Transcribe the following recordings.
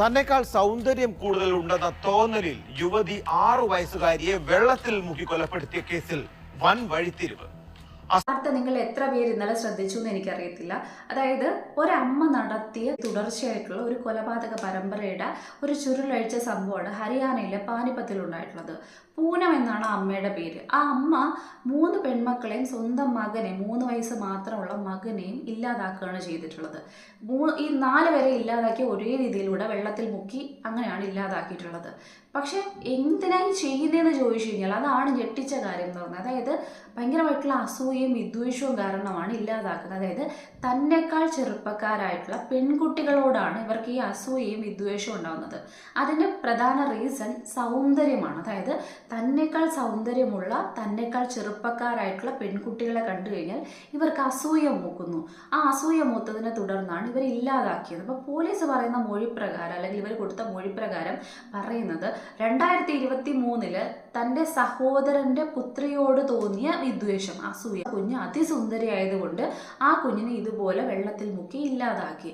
തന്നെക്കാൾ സൗന്ദര്യം കൂടുതൽ ഉണ്ടെന്ന തോന്നലിൽ യുവതി ആറു വയസ്സുകാരിയെ വെള്ളത്തിൽ മുക്കി കൊലപ്പെടുത്തിയ കേസിൽ വൻ വഴിത്തിരിവ്. വാർത്ത നിങ്ങൾ എത്ര പേര് ഇന്നലെ ശ്രദ്ധിച്ചു എന്ന് എനിക്കറിയത്തില്ല. അതായത് ഒരമ്മ നടത്തിയ തുടർച്ചയായിട്ടുള്ള ഒരു കൊലപാതക പരമ്പരയുടെ ഒരു ചുരുളഴിച്ച സംഭവമാണ് ഹരിയാനയിലെ പാനിപ്പത്തിൽ ഉണ്ടായിട്ടുള്ളത് പൂനം എന്നാണ് അമ്മയുടെ പേര്. ആ അമ്മ മൂന്ന് പെൺമക്കളെയും സ്വന്തം മകനെ മൂന്ന് വയസ്സ് മാത്രമുള്ള മകനെയും ഇല്ലാതാക്കുകയാണ് ചെയ്തിട്ടുള്ളത്. മൂ ഈ നാല് പേരെ ഇല്ലാതാക്കി ഒരേ രീതിയിലൂടെ വെള്ളത്തിൽ മുക്കി അങ്ങനെയാണ് ഇല്ലാതാക്കിയിട്ടുള്ളത്. പക്ഷെ എന്തിനായി ചെയ്യുന്നതെന്ന് ചോദിച്ചു കഴിഞ്ഞാൽ അതാണ് ഞെട്ടിച്ച കാര്യം എന്ന് പറഞ്ഞത് അതായത് ഭയങ്കരമായിട്ടുള്ള അസൂയയും വിദ്വേഷവും കാരണമാണ് ഇല്ലാതാക്കുന്നത്. അതായത് തന്നെക്കാൾ ചെറുപ്പക്കാരായിട്ടുള്ള പെൺകുട്ടികളോടാണ് ഇവർക്ക് ഈ അസൂയയും വിദ്വേഷവും ഉണ്ടാകുന്നത് അതിന്റെ പ്രധാന റീസൺ സൗന്ദര്യമാണ്. അതായത് തന്നെക്കാൾ സൗന്ദര്യമുള്ള തന്നെക്കാൾ ചെറുപ്പക്കാരായിട്ടുള്ള പെൺകുട്ടികളെ കണ്ടു കഴിഞ്ഞാൽ ഇവർക്ക് അസൂയ മൂക്കുന്നു. ആ അസൂയ മൂത്തതിനെ തുടർന്നാണ് ഇവർ ഇല്ലാതാക്കിയത്. അപ്പോൾ പോലീസ് പറയുന്ന മൊഴിപ്രകാരം അല്ലെങ്കിൽ ഇവർ കൊടുത്ത മൊഴിപ്രകാരം പറയുന്നത് രണ്ടായിരത്തി ഇരുപത്തി മൂന്നിൽ തന്റെ സഹോദരന്റെ പുത്രിയോട് തോന്നിയ വിദ്വേഷം. അസൂയ കുഞ്ഞ് അതിസുന്ദരിയായതുകൊണ്ട് ആ കുഞ്ഞിനെ ഇതുപോലെ വെള്ളത്തിൽ മുക്കി ഇല്ലാതാക്കി.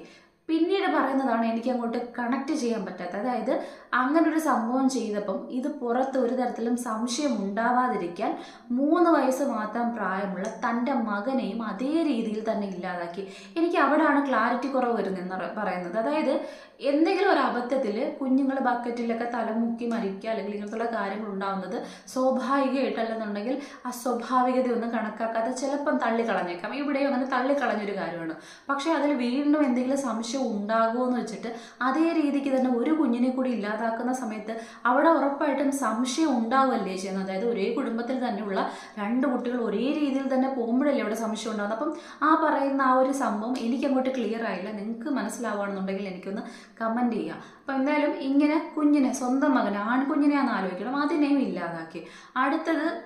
പിന്നീട് പറയുന്നതാണ് എനിക്ക് അങ്ങോട്ട് കണക്ട് ചെയ്യാൻ പറ്റാത്ത. അതായത് അങ്ങനെ ഒരു സംഭവം ചെയ്തപ്പം ഇത് പുറത്ത് ഒരു തരത്തിലും സംശയം ഉണ്ടാവാതിരിക്കാൻ മൂന്ന് വയസ്സ് മാത്രം പ്രായമുള്ള തന്റെ മകനെയും അതേ രീതിയിൽ തന്നെ ഇല്ലാതാക്കി. എനിക്ക് അവിടെയാണ് ക്ലാരിറ്റി കുറവ് വരുന്നതെന്ന് പറയുന്നത്. അതായത് എന്തെങ്കിലും ഒരു അബദ്ധത്തിൽ കുഞ്ഞുങ്ങൾ ബക്കറ്റിലൊക്കെ തലമുക്കി മരിക്കുക അല്ലെങ്കിൽ ഇങ്ങനത്തുള്ള കാര്യങ്ങൾ ഉണ്ടാവുന്നത് സ്വാഭാവികമായിട്ടല്ലെന്നുണ്ടെങ്കിൽ ആ സ്വാഭാവികതയൊന്നും കണക്കാക്കാതെ ചിലപ്പം തള്ളിക്കളഞ്ഞേക്കാം. ഇവിടെയും അങ്ങനെ തള്ളിക്കളഞ്ഞൊരു കാര്യമാണ്. പക്ഷേ അതിൽ വീണ്ടും എന്തെങ്കിലും സംശയം ഉണ്ടാകുമോ എന്ന് വെച്ചിട്ട് അതേ രീതിക്ക് തന്നെ ഒരു കുഞ്ഞിനെ കൂടി ഇല്ലാതാക്കുന്ന സമയത്ത് അവിടെ ഉറപ്പായിട്ടും സംശയം ഉണ്ടാവുമല്ലേ ചെയ്യുന്നത്. അതായത് ഒരേ കുടുംബത്തിൽ തന്നെയുള്ള രണ്ട് കുട്ടികൾ ഒരേ രീതിയിൽ തന്നെ പോകുമ്പോഴല്ലേ അവിടെ സംശയം ഉണ്ടാകുന്നത് അപ്പം ആ പറയുന്ന ആ ഒരു സംഭവം എനിക്കങ്ങോട്ട് ക്ലിയർ ആയില്ല. നിങ്ങൾക്ക് മനസ്സിലാവുകയാണെന്നുണ്ടെങ്കിൽ എനിക്കൊന്ന് കമന്റ് ചെയ്യുക. അപ്പം എന്തായാലും ഇങ്ങനെ കുഞ്ഞിനെ സ്വന്തം മകനെ ആൺകുഞ്ഞിനെയാണെന്ന് ആലോചിക്കണം. അതിനെയും ഇല്ലാതാക്കി. അടുത്തത്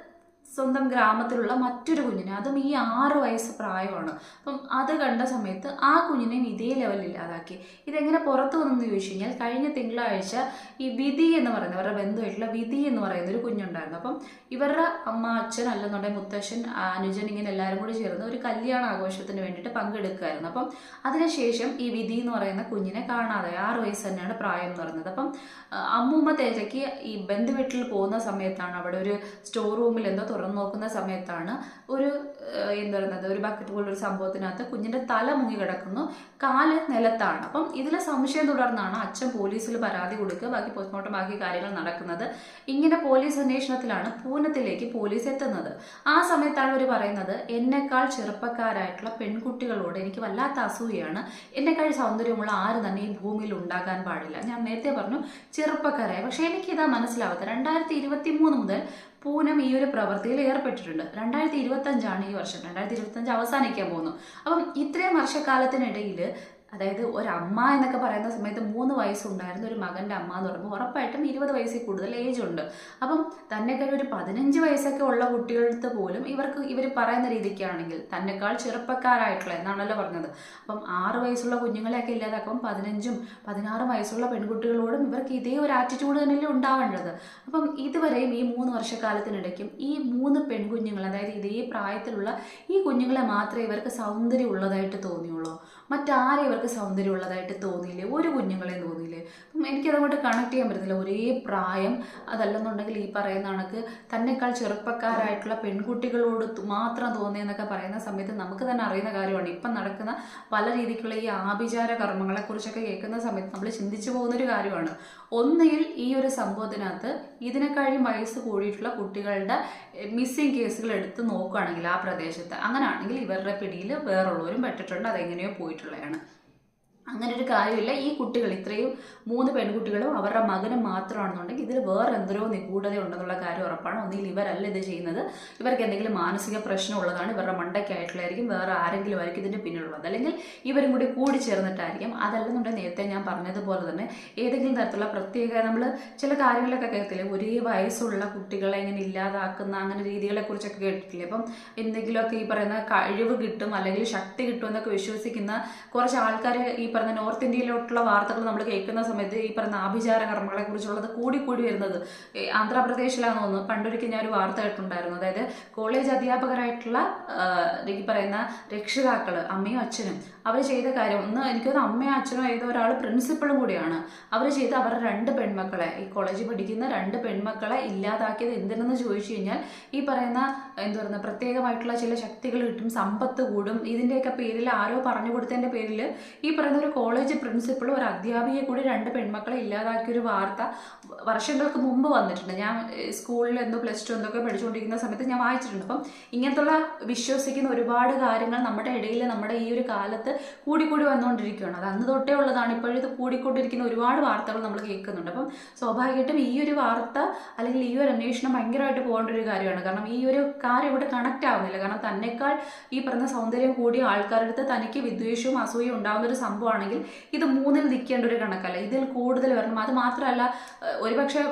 സ്വന്തം ഗ്രാമത്തിലുള്ള മറ്റൊരു കുഞ്ഞിനെ അതും ഈ ആറ് വയസ്സ് പ്രായമാണ്. അപ്പം അത് കണ്ട സമയത്ത് ആ കുഞ്ഞിനെയും ഇതേ ലെവലിൽ ഇല്ലാതാക്കി. ഇതെങ്ങനെ പുറത്തു വന്നെന്ന് ചോദിച്ചു കഴിഞ്ഞാൽ കഴിഞ്ഞ തിങ്കളാഴ്ച ഈ വിധി എന്ന് പറയുന്ന അവരുടെ ബന്ധുവായിട്ടുള്ള വിധി എന്ന് പറയുന്ന ഒരു കുഞ്ഞുണ്ടായിരുന്നു. അപ്പം ഇവരുടെ അമ്മ അച്ഛൻ അല്ലെന്നുണ്ടെങ്കിൽ മുത്തശ്ശൻ അനുജൻ ഇങ്ങനെ എല്ലാവരും കൂടി ചേർന്ന് ഒരു കല്യാണ ആഘോഷത്തിന് വേണ്ടിയിട്ട് പങ്കെടുക്കുമായിരുന്നു അപ്പം അതിനുശേഷം ഈ വിധി എന്ന് പറയുന്ന കുഞ്ഞിനെ കാണാതെ ആറ് വയസ്സ് തന്നെയാണ് പ്രായം എന്ന് പറയുന്നത്. അപ്പം അമ്മൂമ്മ തേജയ്ക്ക് ഈ ബന്ധുവീട്ടിൽ പോകുന്ന സമയത്താണ് അവിടെ ഒരു സ്റ്റോർ റൂമിൽ എന്തോ തുറന്നു നോക്കുന്ന സമയത്താണ് ഒരു എന്താ പറയുന്നത് ഒരു ബക്കറ്റ് ഒരു സംഭവത്തിനകത്ത് കുഞ്ഞിന്റെ തല മുങ്ങി കിടക്കുന്നു. കാൽ നിലത്താണ്. അപ്പം ഇതിലെ സംശയം തുടർന്നാണ് അച്ഛൻ പോലീസിൽ പരാതി കൊടുക്കുക ബാക്കി പോസ്റ്റ്മോർട്ടം ബാക്കി കാര്യങ്ങൾ നടക്കുന്നത്. ഇങ്ങനെ പോലീസ് അന്വേഷണത്തിലാണ് പൂനത്തിലേക്ക് പോലീസ് എത്തുന്നത്. ആ സമയത്താണ് അവർ പറയുന്നത് എന്നെക്കാൾ ചെറുപ്പക്കാരായിട്ടുള്ള പെൺകുട്ടികളോട് എനിക്ക് വല്ലാത്ത അസൂയാണ് എന്നെക്കാൾ സൗന്ദര്യമുള്ള ആര് തന്നെ ഈ ഭൂമിയിൽ ഉണ്ടാകാൻ പാടില്ല. ഞാൻ നേരത്തെ പറഞ്ഞു ചെറുപ്പക്കാരായ. പക്ഷേ എനിക്കിതാ മനസ്സിലാവാത്ത രണ്ടായിരത്തി ഇരുപത്തി മൂന്ന് മുതൽ പൂനം ഈ ഒരു പ്രവൃത്തിയിൽ ഏർപ്പെട്ടിട്ടുണ്ട്. രണ്ടായിരത്തി ഇരുപത്തഞ്ചാണ് ഈ വർഷം. രണ്ടായിരത്തി ഇരുപത്തഞ്ച് അവസാനിക്കാൻ പോകുന്നു. അപ്പം ഇത്രയും വർഷക്കാലത്തിനിടയിൽ അതായത് ഒരമ്മ എന്നൊക്കെ പറയുന്ന സമയത്ത് മൂന്ന് വയസ്സുണ്ടായിരുന്ന ഒരു മകന്റെ അമ്മ എന്ന് പറയുമ്പോൾ. ഉറപ്പായിട്ടും ഇരുപത് വയസ്സിൽ കൂടുതൽ ഏജ് ഉണ്ട്. അപ്പം തന്നെക്കാൾ ഒരു പതിനഞ്ച് വയസ്സൊക്കെ ഉള്ള കുട്ടികളടുത്ത് പോലും ഇവർക്ക് ഇവർ പറയുന്ന രീതിക്കാണെങ്കിൽ തന്നെക്കാൾ ചെറുപ്പക്കാരായിട്ടുള്ള എന്നാണല്ലോ പറഞ്ഞത്. അപ്പം ആറ് വയസ്സുള്ള കുഞ്ഞുങ്ങളെയൊക്കെ ഇല്ലാതാക്കുമ്പം പതിനഞ്ചും പതിനാറും വയസ്സുള്ള പെൺകുട്ടികളോടും ഇവർക്ക് ഇതേ ഒരു ആറ്റിറ്റ്യൂഡ് തന്നെയല്ലേ ഉണ്ടാവേണ്ടത്. അപ്പം ഇതുവരെയും ഈ മൂന്ന് വർഷക്കാലത്തിനിടയ്ക്കും ഈ മൂന്ന് പെൺകുഞ്ഞുങ്ങൾ അതായത് ഇതേ പ്രായത്തിലുള്ള ഈ കുഞ്ഞുങ്ങളെ മാത്രമേ ഇവർക്ക് സൗന്ദര്യം ഉള്ളതായിട്ട് തോന്നിയുള്ളൂ. മറ്റാരെ ഇവർക്ക് സൗന്ദര്യം ഉള്ളതായിട്ട് തോന്നിയില്ലേ? ഒരു കുഞ്ഞുങ്ങളെയും തോന്നിയില്ലേ? അപ്പം എനിക്കതങ്ങോട്ട് കണക്ട് ചെയ്യാൻ പറ്റുന്നില്ല ഒരേ പ്രായം അതല്ലെന്നുണ്ടെങ്കിൽ ഈ പറയുന്ന കണക്ക് തന്നെക്കാൾ ചെറുപ്പക്കാരായിട്ടുള്ള പെൺകുട്ടികളോട് മാത്രം തോന്നിയെന്നൊക്കെ പറയുന്ന സമയത്ത് നമുക്ക് തന്നെ അറിയുന്ന കാര്യമാണ്. ഇപ്പം നടക്കുന്ന പല രീതിക്കുള്ള ഈ ആഭിചാര കർമ്മങ്ങളെക്കുറിച്ചൊക്കെ കേൾക്കുന്ന സമയത്ത് നമ്മൾ ചിന്തിച്ചു പോകുന്നൊരു കാര്യമാണ്. ഒന്നുകിൽ ഈ ഒരു സംഭവത്തിനകത്ത് ഇതിനെക്കാളും വയസ്സ് കൂടിയിട്ടുള്ള കുട്ടികളുടെ മിസ്സിങ് കേസുകൾ എടുത്ത് നോക്കുകയാണെങ്കിൽ ആ പ്രദേശത്ത്. അങ്ങനെയാണെങ്കിൽ ഇവരുടെ പിടിയിൽ വേറുള്ളവരും പെട്ടിട്ടുണ്ട്. അതെങ്ങനെയോ പോയിട്ടുള്ളതാണ് അങ്ങനെ ഒരു കാര്യമില്ല. ഈ കുട്ടികൾ ഇത്രയും മൂന്ന് പെൺകുട്ടികളും അവരുടെ മകനും മാത്രമാണെന്നുണ്ടെങ്കിൽ ഇതിൽ വേറെ എന്തോ നിഗൂഢത ഉണ്ടെന്നുള്ള കാര്യം ഉറപ്പാണ്. ഒന്നുകിൽ ഇവരല്ല ഇത് ചെയ്യുന്നത്. ഇവർക്ക് എന്തെങ്കിലും മാനസിക പ്രശ്നം ഉള്ളതാണ് ഇവരുടെ മണ്ടയ്ക്കായിട്ടുള്ളതായിരിക്കും വേറെ ആരെങ്കിലും ആയിരിക്കും ഇതിന്റെ പിന്നിലുള്ളത്. അല്ലെങ്കിൽ ഇവരും കൂടി കൂടി ചേർന്നിട്ടായിരിക്കും. അതല്ലെന്നുണ്ടെങ്കിൽ നേരത്തെ ഞാൻ പറഞ്ഞതുപോലെ തന്നെ ഏതെങ്കിലും തരത്തിലുള്ള പ്രത്യേക നമ്മൾ ചില കാര്യങ്ങളൊക്കെ കേൾക്കില്ലേ ഒരേ വയസ്സുള്ള കുട്ടികളെ ഇങ്ങനെ ഇല്ലാതാക്കുന്ന അങ്ങനെ രീതികളെ കുറിച്ചൊക്കെ കേട്ടിട്ടില്ലേ? അപ്പം എന്തെങ്കിലുമൊക്കെ ഈ പറയുന്ന കഴിവ് കിട്ടും അല്ലെങ്കിൽ ശക്തി കിട്ടും എന്നൊക്കെ വിശ്വസിക്കുന്ന കുറച്ച് ആൾക്കാർ ഈ പറഞ്ഞ നോർത്ത് ഇന്ത്യയിലോട്ടുള്ള വാർത്തകൾ നമ്മൾ കേൾക്കുന്ന സമയത്ത് ഈ പറഞ്ഞ ആഭിചാര കർമ്മങ്ങളെ കുറിച്ചുള്ളത് കൂടി കൂടി വരുന്നത് ആന്ധ്രാപ്രദേശിലാണെന്ന് തോന്നുന്നു. പണ്ടൊരിക്കൽ ഞാൻ ഒരു വാർത്ത കേട്ടിട്ടുണ്ടായിരുന്നു. അതായത് കോളേജ് അധ്യാപകരായിട്ടുള്ള ഈ പറയുന്ന രക്ഷിതാക്കൾ അമ്മയും അച്ഛനും അവർ ചെയ്ത കാര്യം ഒന്ന് എനിക്കൊന്ന് അമ്മയും അച്ഛനും ഏതോ ഒരാൾ പ്രിൻസിപ്പളും കൂടിയാണ്. അവർ ചെയ്ത് അവരുടെ രണ്ട് പെൺമക്കളെ ഈ കോളേജിൽ പഠിക്കുന്ന രണ്ട് പെൺമക്കളെ ഇല്ലാതാക്കിയത് എന്തിനെന്ന് ചോദിച്ചു കഴിഞ്ഞാൽ ഈ പറയുന്ന എന്താ പറയുക പ്രത്യേകമായിട്ടുള്ള ചില ശക്തികൾ കിട്ടും സമ്പത്ത് കൂടും. ഇതിന്റെയൊക്കെ പേരിൽ ആരോ പറഞ്ഞു കൊടുത്തതിന്റെ പേരിൽ ഈ പറയുന്ന ഒരു കോളേജ് പ്രിൻസിപ്പളും ഒരു അധ്യാപികയെ കൂടി രണ്ട് പെൺമക്കളെ ഇല്ലാതാക്കിയ ഒരു വാർത്ത വർഷങ്ങൾക്ക് മുമ്പ് വന്നിട്ടുണ്ട്. ഞാൻ സ്കൂളിൽ എന്തോ പ്ലസ് ടു എന്തൊക്കെ പഠിച്ചുകൊണ്ടിരിക്കുന്ന സമയത്ത് ഞാൻ വായിച്ചിട്ടുണ്ട്. അപ്പം ഇങ്ങനത്തുള്ള വിശ്വസിക്കുന്ന ഒരുപാട് കാര്യങ്ങൾ നമ്മുടെ ഇടയിൽ നമ്മുടെ ഈ ഒരു കാലത്ത് കൂടിക്കൂടി വന്നുകൊണ്ടിരിക്കുകയാണ്. അത് അന്ന് തൊട്ടേ ഉള്ളതാണ്. ഇപ്പോഴും ഇത് കൂടിക്കൊണ്ടിരിക്കുന്ന ഒരുപാട് വാർത്തകൾ നമ്മൾ കേൾക്കുന്നുണ്ട്. അപ്പം സ്വാഭാവികമായിട്ടും ഈ ഒരു വാർത്ത അല്ലെങ്കിൽ ഈ ഒരു അന്വേഷണം ഭയങ്കരമായിട്ട് പോകേണ്ട ഒരു കാര്യമാണ്. കാരണം ഈ ഒരു കാര്യം ഇവിടെ കണക്റ്റ് ആവുന്നില്ല. കാരണം തന്നെക്കാൾ ഈ പറഞ്ഞ സൗന്ദര്യം കൂടിയ ആൾക്കാരുടെ അടുത്ത് തനിക്ക് വിദ്വേഷവും അസൂയയും ഉണ്ടാകുന്ന ഒരു സംഭവമാണെങ്കിൽ ഇത് മൂന്നിൽ നിൽക്കേണ്ട ഒരു കണക്കല്ല. ഇതിൽ കൂടുതൽ വരണം. അത് മാത്രമല്ല ഒരുപക്ഷെ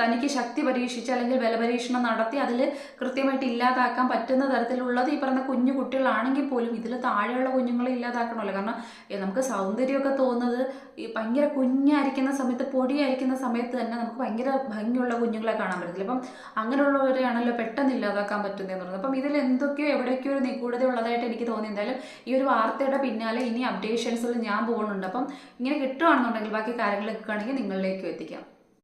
തനിക്ക് ശക്തി പരീക്ഷിച്ച് അല്ലെങ്കിൽ ബലപരീക്ഷണം നടത്തി അതിൽ കൃത്യമായിട്ട് ഇല്ലാതാക്കാൻ പറ്റുന്ന തരത്തിലുള്ളത് ഈ പറഞ്ഞ കുഞ്ഞു കുട്ടികളാണെങ്കിൽ പോലും ഇതിൽ താഴെയുള്ള കുഞ്ഞുങ്ങളെ ഇല്ലാതാക്കണമല്ലോ. കാരണം നമുക്ക് സൗന്ദര്യമൊക്കെ തോന്നുന്നത് ഈ ഭയങ്കര കുഞ്ഞായിരിക്കുന്ന സമയത്ത് പൊടിയായിരിക്കുന്ന സമയത്ത് തന്നെ നമുക്ക് ഭയങ്കര ഭംഗിയുള്ള കുഞ്ഞുങ്ങളെ കാണാൻ പറ്റത്തില്ല. അപ്പം അങ്ങനെയുള്ളവരെയാണല്ലോ പെട്ടെന്ന് ഇല്ലാതാക്കാൻ പറ്റുന്നതെന്ന് പറയുന്നത്. അപ്പം ഇതിൽ എന്തൊക്കെയോ എവിടെയൊക്കെയോ ഒരു നിഗൂഢത ഉള്ളതായിട്ട് എനിക്ക് തോന്നി. എന്തായാലും ഈ ഒരു വാർത്തയുടെ പിന്നാലെ ഇനി അപ്ഡേഷൻസിൽ ഞാൻ പോകുന്നുണ്ട്. അപ്പം ഇങ്ങനെ കിട്ടുകയാണെന്നുണ്ടെങ്കിൽ ബാക്കി കാര്യങ്ങളൊക്കെ ആണെങ്കിൽ നിങ്ങളിലേക്കും എത്തിക്കാം.